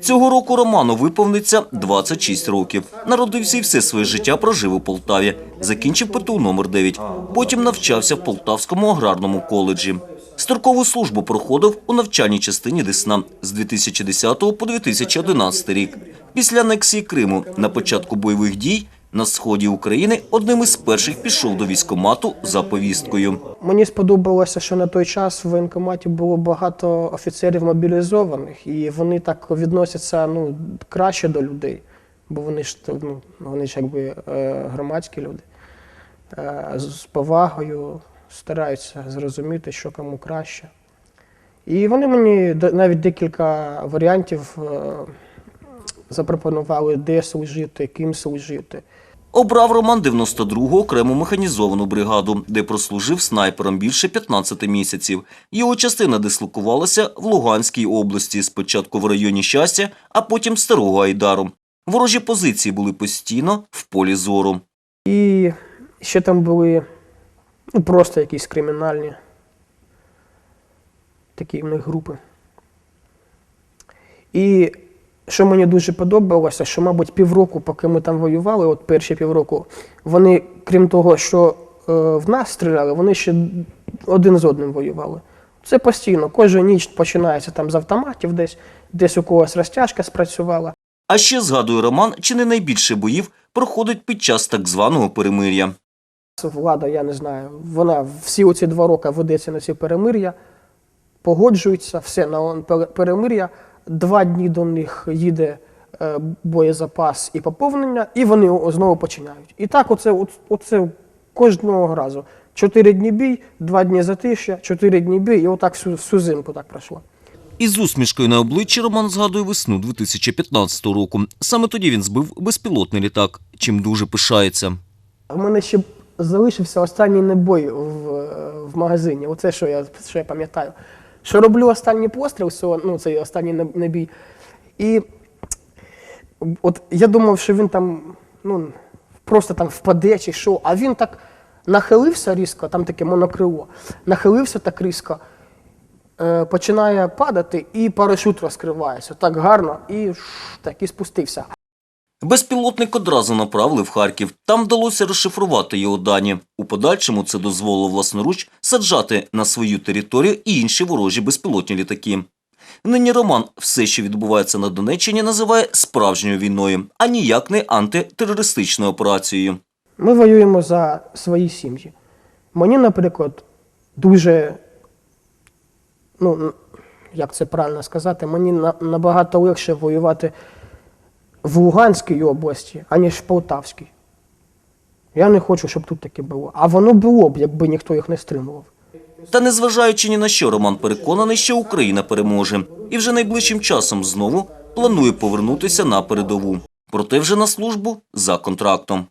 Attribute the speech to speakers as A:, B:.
A: Цього року Роману виповниться 26 років. Народився і все своє життя прожив у Полтаві. Закінчив ПТУ номер 9 Потім навчався в Полтавському аграрному коледжі. Строкову службу проходив у навчальній частині Десна з 2010 по 2011 рік. Після анексії Криму на початку бойових дій на сході України одним із перших пішов до військкомату за повісткою.
B: Мені сподобалося, що на той час в воєнкоматі було багато офіцерів мобілізованих, і вони так відносяться ну, краще до людей, бо вони ж ну, вони ж якби е, громадські люди. Е, з повагою стараються зрозуміти, що кому краще. І вони мені навіть декілька варіантів е, запропонували, де служити, ким служити.
A: Обрав Роман 92-го окрему механізовану бригаду, де прослужив снайпером більше 15 місяців. Його частина дислокувалася в Луганській області, спочатку в районі Щастя, а потім Старого Айдару. Ворожі позиції були постійно в полі зору.
B: І ще там були ну, просто якісь кримінальні такі в них групи. І що мені дуже подобалося, що, мабуть, півроку, поки ми там воювали, от перші півроку, вони, крім того, що е, в нас стріляли, вони ще один з одним воювали. Це постійно. Кожну ніч починається там з автоматів десь, десь у когось розтяжка спрацювала.
A: А ще, згадує Роман, чи не найбільше боїв проходить під час так званого перемир'я.
B: Влада, я не знаю, вона всі оці два роки ведеться на ці перемир'я, погоджується, все на перемир'я. Два дні до них їде е, боєзапас і поповнення, і вони знову починають. І так, оце, оце кожного разу. Чотири дні бій, два дні затишя, чотири дні бій, і отак всю, всю зимку так пройшло.
A: Із усмішкою на обличчі Роман згадує весну 2015 року. Саме тоді він збив безпілотний літак, чим дуже пишається.
B: У мене ще залишився останній набой в, в магазині. Оце що я, що я пам'ятаю. Що роблю останній постріл, ну, цей останній набій. І от я думав, що він там ну, просто там впаде чи що, а він так нахилився різко, там таке монокрило, нахилився так різко, е, починає падати, і парашут розкривається так гарно, і так і спустився.
A: Безпілотник одразу направили в Харків. Там вдалося розшифрувати його дані. У подальшому це дозволило власноруч саджати на свою територію і інші ворожі безпілотні літаки. Нині Роман все, що відбувається на Донеччині, називає справжньою війною, а ніяк не антитерористичною операцією.
B: Ми воюємо за свої сім'ї. Мені, наприклад, дуже, ну, як це правильно сказати, мені набагато легше воювати в Луганській області, аніж в Полтавській. Я не хочу, щоб тут таке було. А воно було б, якби ніхто їх не стримував.
A: Та незважаючи ні на що, Роман переконаний, що Україна переможе. І вже найближчим часом знову планує повернутися на передову. Проте вже на службу за контрактом.